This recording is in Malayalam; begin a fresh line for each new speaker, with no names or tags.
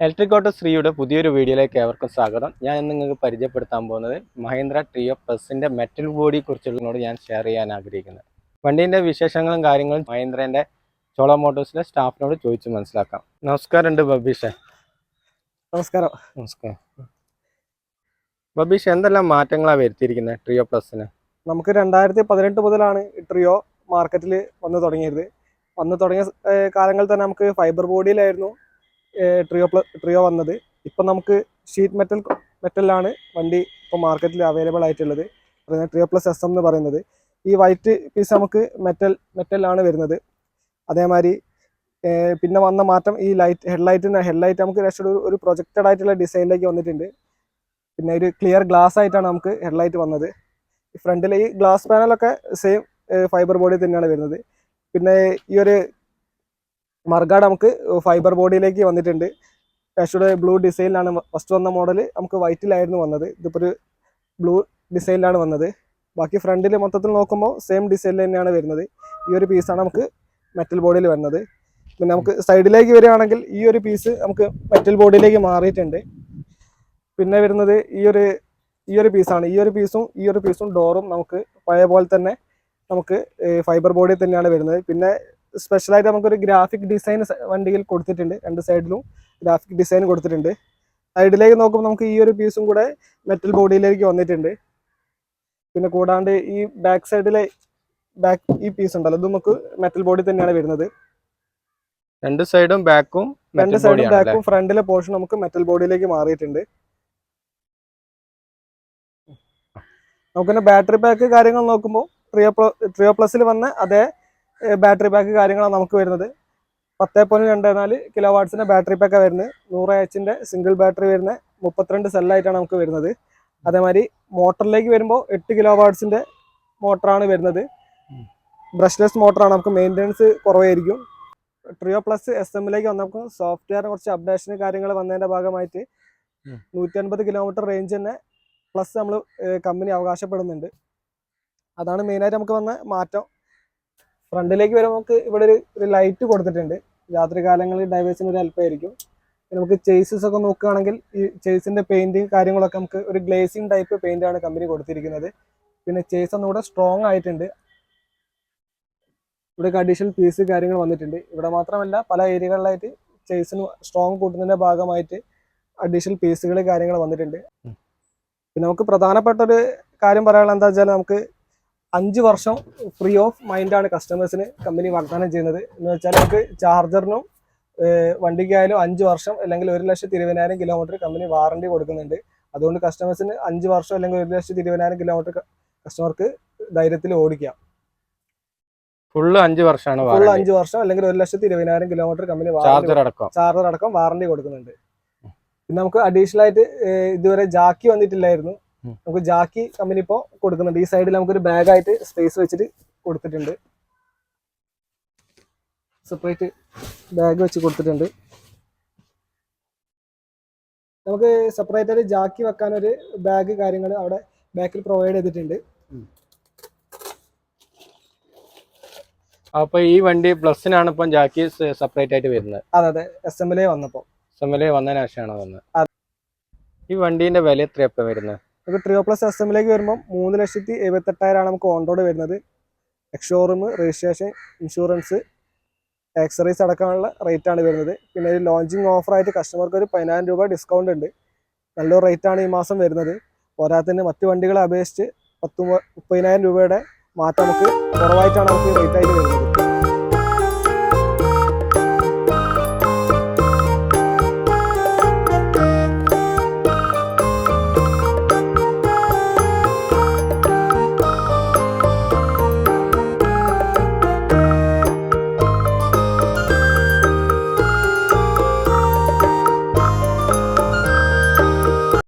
ഇലക്ട്രിക് ഓട്ടോ ശ്രീയുടെ പുതിയൊരു വീഡിയോയിലേക്ക് ഏവർക്കും സ്വാഗതം. ഞാൻ ഇന്ന് നിങ്ങൾക്ക് പരിചയപ്പെടുത്താൻ പോകുന്നത് മഹീന്ദ്ര ട്രിയോ പ്ലസിന്റെ മെറ്റൽ ബോഡിയെ കുറിച്ചുള്ളതിനോട് ഞാൻ ഷെയർ ചെയ്യാൻ ആഗ്രഹിക്കുന്നത് വണ്ടീന്റെ വിശേഷങ്ങളും കാര്യങ്ങളും മഹീന്ദ്രന്റെ ചോള മോട്ടോഴ്സിലെ സ്റ്റാഫിനോട് ചോദിച്ച് മനസ്സിലാക്കാം. നമസ്കാരം ഉണ്ട് ബബീഷ്.
നമസ്കാരം.
നമസ്കാരം. ബബീഷ് എന്തെല്ലാം മാറ്റങ്ങളാണ് വരുത്തിയിരിക്കുന്നത് ട്രിയോ പ്ലസിന്
നമുക്ക് രണ്ടായിരത്തി പതിനെട്ട് മുതലാണ് ട്രിയോ മാർക്കറ്റിൽ വന്ന് തുടങ്ങിയത്. വന്ന് തുടങ്ങിയ കാലങ്ങളിൽ തന്നെ നമുക്ക് ഫൈബർ ബോഡിയിലായിരുന്നു ട്രിയോ ട്രിയോ വന്നത്. ഇപ്പം നമുക്ക് ഷീറ്റ് മെറ്റൽ മെറ്റലിലാണ് വണ്ടി ഇപ്പോൾ മാർക്കറ്റിൽ അവൈലബിൾ ആയിട്ടുള്ളത്. പറയുന്നത് ട്രിയോ പ്ലസ് എസ് എം എന്ന് പറയുന്നത്. ഈ വൈറ്റ് പീസ് നമുക്ക് മെറ്റൽ മെറ്റലിലാണ് വരുന്നത്. അതേമാതിരി പിന്നെ വന്ന മാറ്റം ഈ ലൈറ്റ് ഹെഡ്ലൈറ്റിന് ഹെഡ്ലൈറ്റ് നമുക്ക് രക്ഷയുടെ ഒരു പ്രൊജക്റ്റഡ് ആയിട്ടുള്ള ഡിസൈനിലേക്ക് വന്നിട്ടുണ്ട്. പിന്നെ ഒരു ക്ലിയർ ഗ്ലാസ് ആയിട്ടാണ് നമുക്ക് ഹെഡ്ലൈറ്റ് വന്നത്. ഫ്രണ്ടിൽ ഈ ഗ്ലാസ് പാനലൊക്കെ സെയിം ഫൈബർ ബോഡി തന്നെയാണ് വരുന്നത്. പിന്നെ ഈ ഒരു മർഗാഡ് നമുക്ക് ഫൈബർ ബോഡിയിലേക്ക് വന്നിട്ടുണ്ട്. കാഷുടെ ബ്ലൂ ഡിസൈനിലാണ് ഫസ്റ്റ് വന്ന മോഡൽ നമുക്ക് വൈറ്റിലായിരുന്നു വന്നത്. ഇതിപ്പോൾ ഒരു ബ്ലൂ ഡിസൈനിലാണ് വന്നത്. ബാക്കി ഫ്രണ്ടിൽ മൊത്തത്തിൽ നോക്കുമ്പോൾ സെയിം ഡിസൈനിൽ തന്നെയാണ് വരുന്നത്. ഈ ഒരു പീസാണ് നമുക്ക് മെറ്റൽ ബോഡിയിൽ വരുന്നത്. പിന്നെ നമുക്ക് സൈഡിലേക്ക് വരികയാണെങ്കിൽ ഈ ഒരു പീസ് നമുക്ക് മെറ്റൽ ബോഡിയിലേക്ക് മാറിയിട്ടുണ്ട്. പിന്നെ വരുന്നത് ഈ ഒരു ഈ ഒരു പീസാണ് ഈ ഒരു പീസും ഈ ഒരു പീസും ഡോറും നമുക്ക് പഴയ പോലെ തന്നെ നമുക്ക് ഫൈബർ ബോഡിയിൽ തന്നെയാണ് വരുന്നത്. പിന്നെ സ്പെഷ്യലായിട്ട് നമുക്കൊരു ഗ്രാഫിക് ഡിസൈൻ വണ്ടിയിൽ കൊടുത്തിട്ടുണ്ട്. രണ്ട് സൈഡിലും ഗ്രാഫിക് ഡിസൈൻ കൊടുത്തിട്ടുണ്ട്. സൈഡിലേക്ക് നോക്കുമ്പോൾ നമുക്ക് ഈ ഒരു പീസും കൂടെ മെറ്റൽ ബോഡിയിലേക്ക് വന്നിട്ടുണ്ട്. പിന്നെ കൂടാണ്ട് ഈ ബാക്ക് സൈഡിലെ ബാക്ക് ഈ പീസ് ഉണ്ടല്ലോ ഇത് നമുക്ക് മെറ്റൽ ബോഡി തന്നെയാണ് വരുന്നത്.
രണ്ട് സൈഡും ബാക്കും
രണ്ട് സൈഡും ബാക്കും ഫ്രണ്ടിലെ പോർഷൻ നമുക്ക് മെറ്റൽ ബോഡിയിലേക്ക് മാറിയിട്ടുണ്ട്. നമുക്കിന്റെ ബാറ്ററി പാക്ക് കാര്യങ്ങൾ നോക്കുമ്പോൾ ട്രിയോ ട്രിയോ പ്ലസിൽ വന്ന അതേ ബാറ്ററി ബാക്ക് കാര്യങ്ങളാണ് നമുക്ക് വരുന്നത്. പത്ത് പോയിന്റ് രണ്ട് നാല് കിലോ വാട്ട്സിന്റെ ബാറ്ററി പാക്കാണ് വരുന്നത്. നൂറ് എച്ചിന്റെ സിംഗിൾ ബാറ്ററി വരുന്ന മുപ്പത്തിരണ്ട് സെല്ലായിട്ടാണ് നമുക്ക് വരുന്നത്. അതേമാതിരി മോട്ടറിലേക്ക് വരുമ്പോൾ എട്ട് കിലോ വാട്ട്സിന്റെ മോട്ടറാണ് വരുന്നത്. ബ്രഷ്ലെസ് മോട്ടറാണ് നമുക്ക് മെയിന്റെനൻസ് കുറവായിരിക്കും. ട്രിയോ പ്ലസ് എസ് എമ്മിലേക്ക് വന്നപ്പോൾ സോഫ്റ്റ്വെയർ കുറച്ച് അപ്ഡേഷൻ കാര്യങ്ങൾ വന്നതിന്റെ ഭാഗമായിട്ട്. നൂറ്റി അൻപത് കിലോമീറ്റർ റേഞ്ച് തന്നെ പ്ലസ് നമ്മൾ കമ്പനി അവകാശപ്പെടുന്നുണ്ട്. അതാണ് മെയിനായിട്ട് നമുക്ക് വന്ന മാറ്റം. ഫ്രണ്ടിലേക്ക് വരെ നമുക്ക് ഇവിടെ ഒരു ഒരു ലൈറ്റ് കൊടുത്തിട്ടുണ്ട്. രാത്രി കാലങ്ങളിൽ ഡൈവേഴ്സിന് ഒരു ഹെൽപ്പായിരിക്കും പിന്നെ നമുക്ക് ചേസസ് ഒക്കെ നോക്കുകയാണെങ്കിൽ ഈ ചേസിന്റെ പെയിന്റ് കാര്യങ്ങളൊക്കെ നമുക്ക് ഒരു ഗ്ലേസിംഗ് ടൈപ്പ് പെയിന്റ് ആണ് കമ്പനി കൊടുത്തിരിക്കുന്നത്. പിന്നെ ചേസ് ഒന്നുകൂടെ സ്ട്രോങ് ആയിട്ടുണ്ട്. ഇവിടെ അഡീഷണൽ പീസ് കാര്യങ്ങൾ വന്നിട്ടുണ്ട്. ഇവിടെ മാത്രമല്ല പല ഏരിയകളിലായിട്ട് ചേസിന് സ്ട്രോങ് കൂട്ടുന്നതിന്റെ ഭാഗമായിട്ട് അഡീഷണൽ പീസുകൾ കാര്യങ്ങൾ വന്നിട്ടുണ്ട്. പിന്നെ നമുക്ക് പ്രധാനപ്പെട്ട ഒരു കാര്യം പറയാനുള്ള എന്താ വെച്ചാൽ നമുക്ക് അഞ്ച് വർഷം ഫ്രീ ഓഫ് മൈൻഡാണ് കസ്റ്റമേഴ്സിന് കമ്പനി വാഗ്ദാനം ചെയ്യുന്നത്. എന്ന് വെച്ചാൽ നമുക്ക് ചാർജറിനും വണ്ടിക്കായാലും അഞ്ച് വർഷം അല്ലെങ്കിൽ ഒരു ലക്ഷത്തി ഇരുപതിനായിരം കിലോമീറ്റർ കമ്പനി വാറണ്ടി കൊടുക്കുന്നുണ്ട്. അതുകൊണ്ട് കസ്റ്റമേഴ്സിന് അഞ്ച് വർഷം അല്ലെങ്കിൽ ഒരു ലക്ഷത്തി ഇരുപതിനായിരം കിലോമീറ്റർ കസ്റ്റമർക്ക് ധൈര്യത്തിൽ ഓടിക്കാം.
ഫുള്ള് അഞ്ച് വർഷമാണ്
ഫുൾ അഞ്ച് വർഷം അല്ലെങ്കിൽ ഒരു ലക്ഷത്തി ഇരുപതിനായിരം കിലോമീറ്റർ കമ്പനി
ചാർജർ അടക്കം.
ചാർജർ അടക്കം വാറണ്ടി കൊടുക്കുന്നുണ്ട്. പിന്നെ നമുക്ക് അഡീഷണൽ ആയിട്ട് ഇതുവരെ ജാക്കി വന്നിട്ടില്ലായിരുന്നു. നമുക്ക് ജാക്കി കമ്പനി ഇപ്പോ കൊടുക്കുന്നുണ്ട്. ഈ സൈഡിൽ നമുക്കൊരു ബാഗ് ആയിട്ട് സ്പേസ് വെച്ചിട്ട് കൊടുത്തിട്ടുണ്ട്. സെപ്പറേറ്റ് ബാഗ് വെച്ച് കൊടുത്തിട്ടുണ്ട്. നമുക്ക് സെപ്പറേറ്റ് ആയിട്ട് ജാക്കി വെക്കാൻ ഒരു ബാഗ് കാര്യങ്ങൾ അവിടെ ബാക്കിൽ പ്രൊവൈഡ് ചെയ്തിട്ടുണ്ട്.
അപ്പൊ ഈ വണ്ടി പ്ലസിനാണ് ഇപ്പം ജാക്കി സെപ്പറേറ്റ് ആയിട്ട് വരുന്നത്.
അതെ അതെ. എസ് എം എൽ എ വന്നപ്പോ. എസ് വന്നപ്പോൾ
എൽ വന്നതിന് ശേഷമാണ് വന്നത്. ഈ വണ്ടീന്റെ വില എത്രയപ്പം വരുന്നത്?
നമുക്ക് ട്രിയോ പ്ലസ് എസ് എമ്മിലേക്ക് വരുമ്പോൾ മൂന്ന് ലക്ഷത്തി എഴുപത്തെട്ടായിരമാണ് നമുക്ക് ഓൺറോഡ് വരുന്നത്. Ex showroom registration insurance accessories അടക്കമുള്ള റേറ്റ് ആണ് വരുന്നത്. പിന്നെ ഒരു ലോഞ്ചിങ് ഓഫറായിട്ട് കസ്റ്റമർക്ക് ഒരു പതിനായിരം രൂപ ഡിസ്കൗണ്ട് ഉണ്ട്. നല്ലൊരു റേറ്റ് ആണ് ഈ മാസം വരുന്നത്. പോരാത്തതിന് മറ്റു വണ്ടികളെ അപേക്ഷിച്ച് പത്ത് മുപ്പതിനായിരം രൂപയുടെ മാറ്റം നമുക്ക് കുറവായിട്ടാണ് നമുക്ക് റേറ്റ് ആയിട്ട് വരുന്നത്.